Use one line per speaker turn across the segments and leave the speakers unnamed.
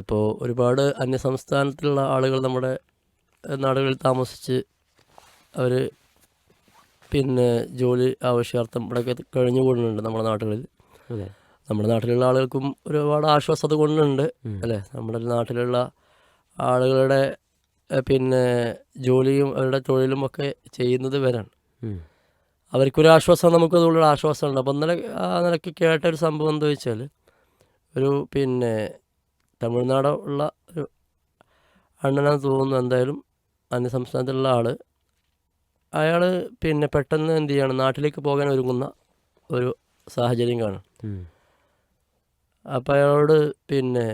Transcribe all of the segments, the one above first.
ഇപ്പോൾ ഒരുപാട് അന്യസംസ്ഥാനത്തിലുള്ള ആളുകൾ നമ്മുടെ നാടുകളിൽ താമസിച്ച് അവർ പിന്നെ ജോലി ആവശ്യാർത്ഥം ഇവിടെയൊക്കെ കഴിഞ്ഞുകൂടുന്നുണ്ട് നമ്മുടെ നാടുകളിൽ. നമ്മുടെ നാട്ടിലുള്ള ആളുകൾക്കും ഒരുപാട് ആശ്വാസത കൊണ്ടുണ്ട്. അല്ലേ? നമ്മുടെ നാട്ടിലുള്ള ആളുകളുടെ പിന്നെ ജോലിയും അവരുടെ തൊഴിലും ഒക്കെ ചെയ്യുന്നത് വരാണ്. അവർക്കൊരു ആശ്വാസം നമുക്ക് അതുള്ള ആശ്വാസമുണ്ട്. അപ്പോൾ ഇന്നലെ ആ നിലയ്ക്ക് കേട്ട ഒരു സംഭവം എന്താ വെച്ചാൽ ഒരു പിന്നെ തമിഴ്നാട് ഉള്ള ഒരു അണ്ണനാന്ന് തോന്നുന്നു. എന്തായാലും അന്യ സംസ്ഥാനത്തുള്ള ആൾ അയാൾ പിന്നെ പെട്ടെന്ന് എന്ത് ചെയ്യാണ്? നാട്ടിലേക്ക് പോകാൻ ഒരുങ്ങുന്ന ഒരു സാഹചര്യം കാണും. അപ്പം അയാളോട് പിന്നെ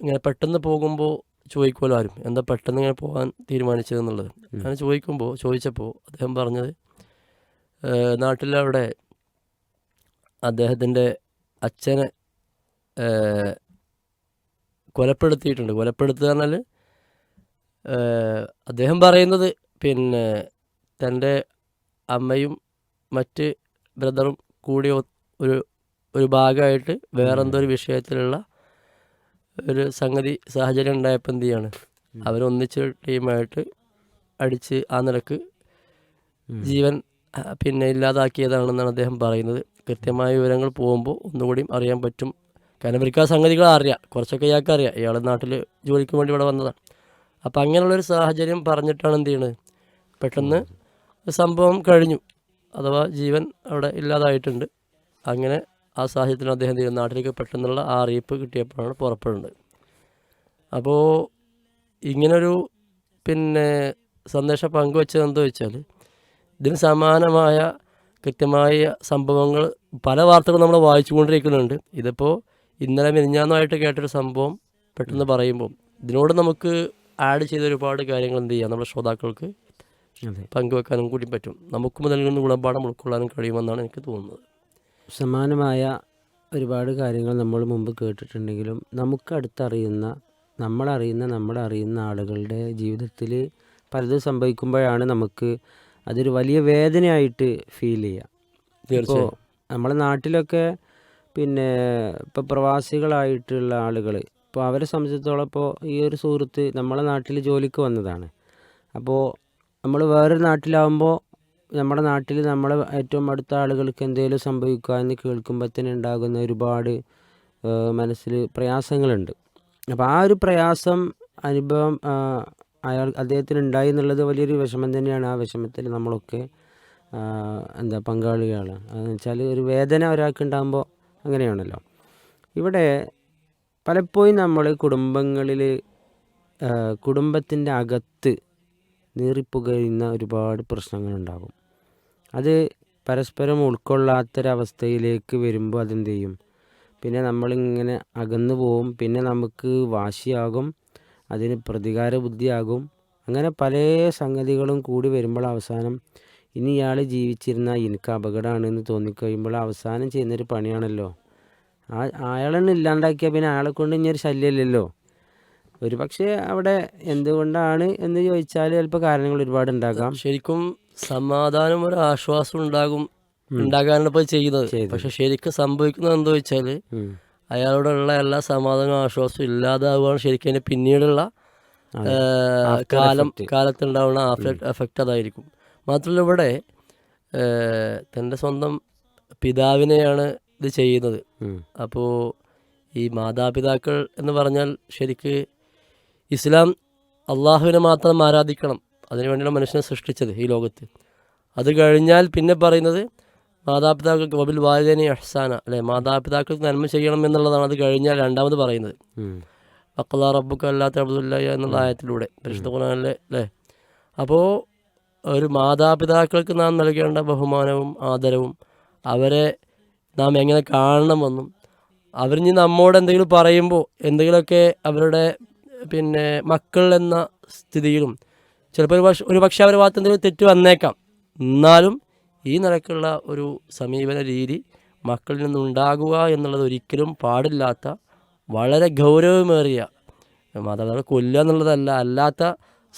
ഇങ്ങനെ പെട്ടെന്ന് പോകുമ്പോൾ ചോദിക്കുമല്ലോ ആരും? എന്താ പെട്ടെന്ന് ഇങ്ങനെ പോകാൻ തീരുമാനിച്ചതെന്നുള്ളത്. അങ്ങനെ ചോദിക്കുമ്പോൾ ചോദിച്ചപ്പോൾ അദ്ദേഹം പറഞ്ഞത് നാട്ടിലവിടെ അദ്ദേഹത്തിന്റെ അച്ഛനെ കൊലപ്പെടുത്തിയിട്ടുണ്ട്. കൊലപ്പെടുത്തുക പറഞ്ഞാൽ അദ്ദേഹം പറയുന്നത് പിന്നെ തന്റെ അമ്മയും മറ്റ് ബ്രദറും കൂടി ഒരു ഒരു ഭാഗമായിട്ട് വേറെന്തോ ഒരു വിഷയത്തിലുള്ള ഒരു സംഗതി സാഹചര്യം ഉണ്ടായപ്പോൾ എന്ത് ചെയ്യാണ്? അവരൊന്നിച്ച് ടീമായിട്ട് അടിച്ച് ആ
നിലയ്ക്ക്
ജീവൻ പിന്നെ ഇല്ലാതാക്കിയതാണെന്നാണ് അദ്ദേഹം പറയുന്നത്. കൃത്യമായ വിവരങ്ങൾ പോകുമ്പോൾ ഒന്നുകൂടിയും അറിയാൻ പറ്റും കാരണം ഇവർക്ക് ആ സംഗതികൾ അറിയാം കുറച്ചൊക്കെ ഇയാൾക്ക് അറിയാം ഇയാൾ നാട്ടിൽ ജോലിക്ക് വേണ്ടി ഇവിടെ വന്നതാണ്. അപ്പം അങ്ങനെയുള്ളൊരു സാഹചര്യം പറഞ്ഞിട്ടാണ് എന്ത് ചെയ്യണത്? പെട്ടെന്ന് സംഭവം കഴിഞ്ഞു. അഥവാ ജീവൻ അവിടെ ഇല്ലാതായിട്ടുണ്ട്. അങ്ങനെ ആ സാഹചര്യത്തിൽ അദ്ദേഹം എന്ത് ചെയ്യുന്നു നാട്ടിലേക്ക് പെട്ടെന്നുള്ള ആ അറിയിപ്പ് കിട്ടിയപ്പോഴാണ് പുറപ്പെടുന്നത്. അപ്പോൾ ഇങ്ങനൊരു പിന്നെ സന്ദേശം പങ്കുവച്ചത് എന്താ വെച്ചാൽ ഇതിന് സമാനമായ കൃത്യമായ സംഭവങ്ങൾ പല വാർത്തകളും നമ്മൾ വായിച്ചുകൊണ്ടിരിക്കുന്നുണ്ട്. ഇതിപ്പോൾ ഇന്നലെ മിനിഞ്ഞാന്നുമായിട്ട് കേട്ടൊരു സംഭവം പെട്ടെന്ന് പറയുമ്പോൾ ഇതിനോട് നമുക്ക് ആഡ് ചെയ്ത ഒരുപാട് കാര്യങ്ങൾ എന്ത് ചെയ്യാം? നമ്മുടെ ശ്രോതാക്കൾക്ക് പങ്കുവെക്കാനും കൂടി പറ്റും. നമുക്കും അതിൽ നിന്ന് ഗുണപാഠം ഉൾക്കൊള്ളാനും കഴിയുമെന്നാണ് എനിക്ക് തോന്നുന്നത്.
സമാനമായ ഒരുപാട് കാര്യങ്ങൾ നമ്മൾ മുമ്പ് കേട്ടിട്ടുണ്ടെങ്കിലും നമുക്ക് അടുത്തറിയുന്ന നമ്മളറിയുന്ന നമ്മുടെ അറിയുന്ന ആളുകളുടെ ജീവിതത്തിൽ പലതും സംഭവിക്കുമ്പോഴാണ് നമുക്ക് അതൊരു വലിയ വേദനയായിട്ട് ഫീൽ ചെയ്യുക. ഇപ്പോൾ
തീർച്ചയായും
നമ്മളെ നാട്ടിലൊക്കെ പിന്നെ ഇപ്പോൾ പ്രവാസികളായിട്ടുള്ള ആളുകൾ ഇപ്പോൾ അവരെ സംബന്ധിച്ചിടത്തോളം ഇപ്പോൾ ഈ ഒരു സുഹൃത്ത് നമ്മളെ നാട്ടിൽ ജോലിക്ക് വന്നതാണ്. അപ്പോൾ നമ്മൾ വേറൊരു നാട്ടിലാവുമ്പോൾ നമ്മുടെ നാട്ടിൽ നമ്മളെ ഏറ്റവും അടുത്ത ആളുകൾക്ക് എന്തെങ്കിലും സംഭവിക്കുക എന്ന് കേൾക്കുമ്പോൾ തന്നെ ഉണ്ടാകുന്ന ഒരുപാട് മനസ്സിൽ പ്രയാസങ്ങളുണ്ട്. അപ്പോൾ ആ ഒരു പ്രയാസം അനുഭവം അയാൾ അദ്ദേഹത്തിന് ഉണ്ടായി എന്നുള്ളത് വലിയൊരു വിഷമം തന്നെയാണ്. ആ വിഷമത്തിൽ നമ്മളൊക്കെ എന്താ പങ്കാളികളാണ് അതെന്ന് വെച്ചാൽ ഒരു വേദന ഒരാൾക്ക് ഉണ്ടാകുമ്പോൾ അങ്ങനെയാണല്ലോ. ഇവിടെ പലപ്പോഴും നമ്മൾ കുടുംബങ്ങളിൽ കുടുംബത്തിന്റെ അകത്ത് നീറിപ്പുകയുന്ന ഒരുപാട് പ്രശ്നങ്ങളുണ്ടാകും. അത് പരസ്പരം ഉൾക്കൊള്ളാത്തൊരവസ്ഥയിലേക്ക് വരുമ്പോൾ അതെന്ത് ചെയ്യും പിന്നെ നമ്മളിങ്ങനെ അകന്നു പോവും പിന്നെ നമുക്ക് വാശിയാകും അതിന് പ്രതികാര ബുദ്ധിയാകും അങ്ങനെ പല സംഗതികളും കൂടി വരുമ്പോൾ അവസാനം ഇനി ഇയാൾ ജീവിച്ചിരുന്നാൽ എനിക്ക് അപകടമാണെന്ന് തോന്നിക്കഴിയുമ്പോൾ അവസാനം ചെയ്യുന്നൊരു പണിയാണല്ലോ. ആ അയാളെന്നെ ഇല്ലാണ്ടാക്കിയാൽ പിന്നെ അയാളെ കൊണ്ട് ഇനി ഒരു ശല്യമില്ലല്ലോ. ഒരു പക്ഷേ അവിടെ എന്തുകൊണ്ടാണ് എന്ന് ചോദിച്ചാൽ ചിലപ്പോൾ കാരണങ്ങൾ ഒരുപാട് ഉണ്ടാകാം.
ശരിക്കും സമാധാനം ഒരു ആശ്വാസം ഉണ്ടാകും ഉണ്ടാകാനാണ് ഇപ്പോൾ ചെയ്യുന്നത് പക്ഷെ ശരിക്കും സംഭവിക്കുന്നത് എന്താ വെച്ചാൽ. അയാളോടുള്ള എല്ലാ സമാധാനവും ആശ്വാസവും ഇല്ലാതാവുകയാണ് ശരിക്കും അതിന്റെ പിന്നീടുള്ള കാലം. കാലത്തുണ്ടാവുന്ന എഫക്റ്റ് അതായിരിക്കും. മാത്രമല്ല ഇവിടെ തന്റെ സ്വന്തം പിതാവിനെയാണ് ഇത് ചെയ്യുന്നത്. അപ്പോൾ ഈ മാതാപിതാക്കൾ എന്ന് പറഞ്ഞാൽ ശരിക്ക് ഇസ്ലാം അള്ളാഹുവിനെ മാത്രം ആരാധിക്കണം. അതിനുവേണ്ടിയാണ് മനുഷ്യനെ സൃഷ്ടിച്ചത് ഈ ലോകത്ത്. അത് കഴിഞ്ഞാൽ പിന്നെ പറയുന്നത് മാതാപിതാക്കൾക്ക് വബിൽ വാലിദേനി അഹ്സാന അല്ലെ മാതാപിതാക്കൾക്ക് നന്മ ചെയ്യണം എന്നുള്ളതാണ് അത് കഴിഞ്ഞാൽ രണ്ടാമത് പറയുന്നത്.
ഉം.
അക്കല്ലാ റബ്ബുക്ക് അല്ലാത്ത അബ്ദുല്ല എന്നുള്ള ആയത്തിലൂടെ പരിശുദ്ധ ഖുർആനിലെ അല്ലേ? അപ്പോൾ ഒരു മാതാപിതാക്കൾക്ക് നാം നൽകേണ്ട ബഹുമാനവും ആദരവും അവരെ നാം എങ്ങനെ കാണണമെന്നും അവരിഞ്ഞ് നമ്മോട് എന്തെങ്കിലും പറയുമ്പോൾ എന്തെങ്കിലുമൊക്കെ അവരുടെ പിന്നെ മക്കൾ എന്ന സ്ഥിതിയിലും ചിലപ്പോൾ ഒരു പക്ഷെ ഒരു പക്ഷേ അവരുടെ ഭാഗത്ത് എന്തെങ്കിലും തെറ്റ് വന്നേക്കാം. എന്നാലും ഈ നിലക്കുള്ള ഒരു സമീപന രീതി മക്കളിൽ നിന്നുണ്ടാകുക എന്നുള്ളത് ഒരിക്കലും പാടില്ലാത്ത വളരെ ഗൗരവമേറിയ മാതാപിതാക്കളെ കൊല്ലുക എന്നുള്ളതല്ല അല്ലാത്ത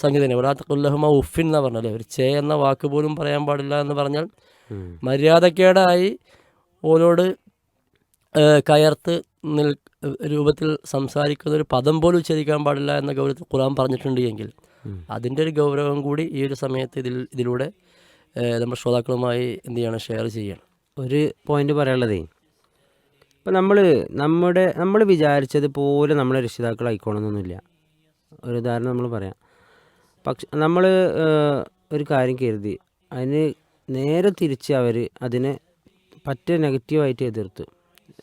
സംഗതി. കൊല്ലഹുമ ഉഫിൻ എന്നാ പറഞ്ഞല്ലേ ഒരു ചേ എന്ന വാക്ക് പോലും പറയാൻ പാടില്ല എന്ന് പറഞ്ഞാൽ മര്യാദക്കേടായി ഓരോട് കയർത്ത് നിൽ രൂപത്തിൽ സംസാരിക്കുന്ന ഒരു പദം പോലും ഉച്ചരിക്കാൻ പാടില്ല എന്ന ഗൗരവത്തിൽ ഖുർആൻ പറഞ്ഞിട്ടുണ്ട് എങ്കിൽ. അതിന്റെ ഒരു ഗൗരവം കൂടി ഈ ഒരു സമയത്ത് ഇതിൽ ഇതിലൂടെ നമ്മൾ നമ്മുടെ ശ്രോതാക്കളുമായി എന്ത് ചെയ്യണം? ഷെയർ ചെയ്യണം.
ഒരു പോയിന്റ് പറയാനുള്ളതേ. ഇപ്പം നമ്മൾ നമ്മുടെ നമ്മൾ വിചാരിച്ചത് പോലെ നമ്മളെ രക്ഷിതാക്കളായിക്കോണമെന്നൊന്നുമില്ല ഒരു ഉദാഹരണം നമ്മൾ പറയാം. പക്ഷെ നമ്മൾ ഒരു കാര്യം കരുതി. അതിന് നേരെ തിരിച്ച് അവർ അതിനെ പറ്റ നെഗറ്റീവായിട്ട് എതിർത്തു.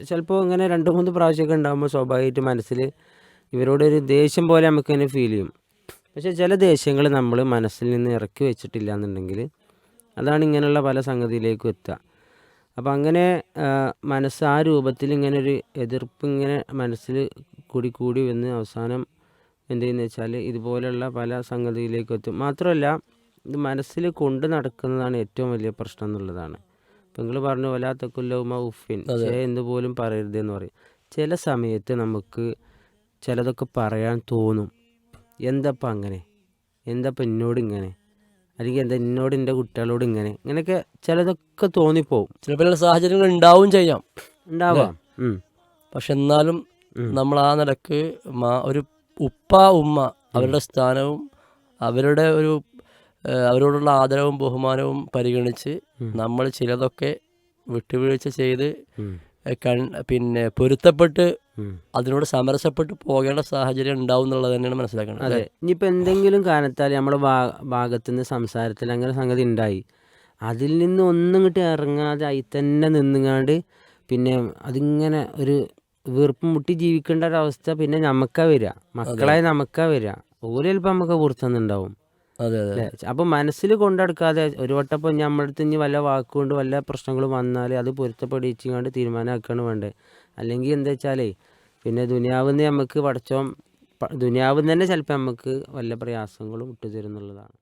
ചിലപ്പോൾ ഇങ്ങനെ രണ്ട് മൂന്ന് പ്രാവശ്യമൊക്കെ ഉണ്ടാകുമ്പോൾ സ്വാഭാവികമായിട്ട് മനസ്സിൽ ഇവരോടൊരു ദേഷ്യം പോലെ നമുക്ക് തന്നെ ഫീൽ ചെയ്യും. പക്ഷേ ചില ദേഷ്യങ്ങൾ നമ്മൾ മനസ്സിൽ നിന്ന് ഇറക്കി വെച്ചിട്ടില്ല എന്നുണ്ടെങ്കിൽ അതാണ് ഇങ്ങനെയുള്ള പല സംഗതിയിലേക്കും എത്തുക. അപ്പം അങ്ങനെ മനസ്സ് ആ രൂപത്തിൽ ഇങ്ങനെ ഒരു എതിർപ്പ് ഇങ്ങനെ മനസ്സിൽ കൂടി കൂടി വന്ന് അവസാനം എന്ത് ചെയ്യുന്ന വെച്ചാൽ ഇതുപോലെയുള്ള പല സംഗതിയിലേക്കും എത്തും മാത്രമല്ല ഇത് മനസ്സിൽ കൊണ്ട് നടക്കുന്നതാണ് ഏറ്റവും വലിയ പ്രശ്നം എന്നുള്ളതാണ്. ഇപ്പം നിങ്ങൾ പറഞ്ഞു വലാത്തക്കുല്ലവുമ ഉഫിൻ ചേ എന്ന് പോലും പറയരുതെന്ന് പറയും. ചില സമയത്ത് നമുക്ക് ചിലതൊക്കെ പറയാൻ തോന്നും. എന്തപ്പം അങ്ങനെ? എന്തപ്പം എന്നോട് ഇങ്ങനെ? അല്ലെങ്കിൽ എന്താ എന്നോട് എന്റെ കുട്ടികളോട് ഇങ്ങനെ? ഇങ്ങനെയൊക്കെ ചിലതൊക്കെ തോന്നിപ്പോവും.
ചിലപ്പോൾ ചില സാഹചര്യങ്ങൾ ഉണ്ടാവും ചെയ്യാം.
ഉണ്ടാവാം.
പക്ഷെ എന്നാലും നമ്മൾ ആ നിലയ്ക്ക് ഒരു ഉപ്പ ഉമ്മ അവരുടെ സ്ഥാനവും അവരുടെ ഒരു അവരോടുള്ള ആദരവും ബഹുമാനവും പരിഗണിച്ച് നമ്മൾ ചിലതൊക്കെ വിട്ടുവീഴ്ച ചെയ്ത് കൺ പിന്നെ പൊരുത്തപ്പെട്ട് അതിനോട് സമരസപ്പെട്ട് പോകേണ്ട സാഹചര്യം ഉണ്ടാവും എന്നുള്ളത് തന്നെയാണ് മനസ്സിലാക്കേണ്ടത്.
അതെ. ഇനിയിപ്പോൾ എന്തെങ്കിലും കാരണത്താൽ നമ്മുടെ ഭാഗത്തു നിന്ന് സംസാരത്തിൽ അങ്ങനെ സംഗതി ഉണ്ടായി. അതിൽ നിന്ന് ഒന്നും ഇങ്ങോട്ട് ഇറങ്ങാതെ അതിൽ തന്നെ നിന്നുങ്ങാണ്ട് പിന്നെ അതിങ്ങനെ ഒരു വീർപ്പ് മുട്ടി ജീവിക്കേണ്ട ഒരവസ്ഥ പിന്നെ നമുക്കാ വരിക മക്കളായി നമുക്കാ വരിക ഓരോ ചിലപ്പോൾ നമുക്ക് പുറത്തുനിന്നുണ്ടാവും
അതെ
അപ്പം മനസ്സിൽ കൊണ്ടെടുക്കാതെ ഒരു വട്ടപ്പോൾ നമ്മുടെ അടുത്ത് ഇനി വല്ല വാക്കുകൊണ്ട് വല്ല പ്രശ്നങ്ങളും വന്നാൽ അത് പൊരുത്തപ്പെടിച്ചുകൊണ്ട് തീരുമാനമാക്കാണ് വേണ്ടത് അല്ലെങ്കിൽ എന്താ വെച്ചാലേ പിന്നെ ദുനിയാവുന്ന നമുക്ക് പഠിച്ചോം ദുനിയാവുന്ന തന്നെ ചിലപ്പോൾ നമുക്ക് വല്ല പ്രയാസങ്ങളും ഇട്ടു തരുന്നുള്ളതാണ്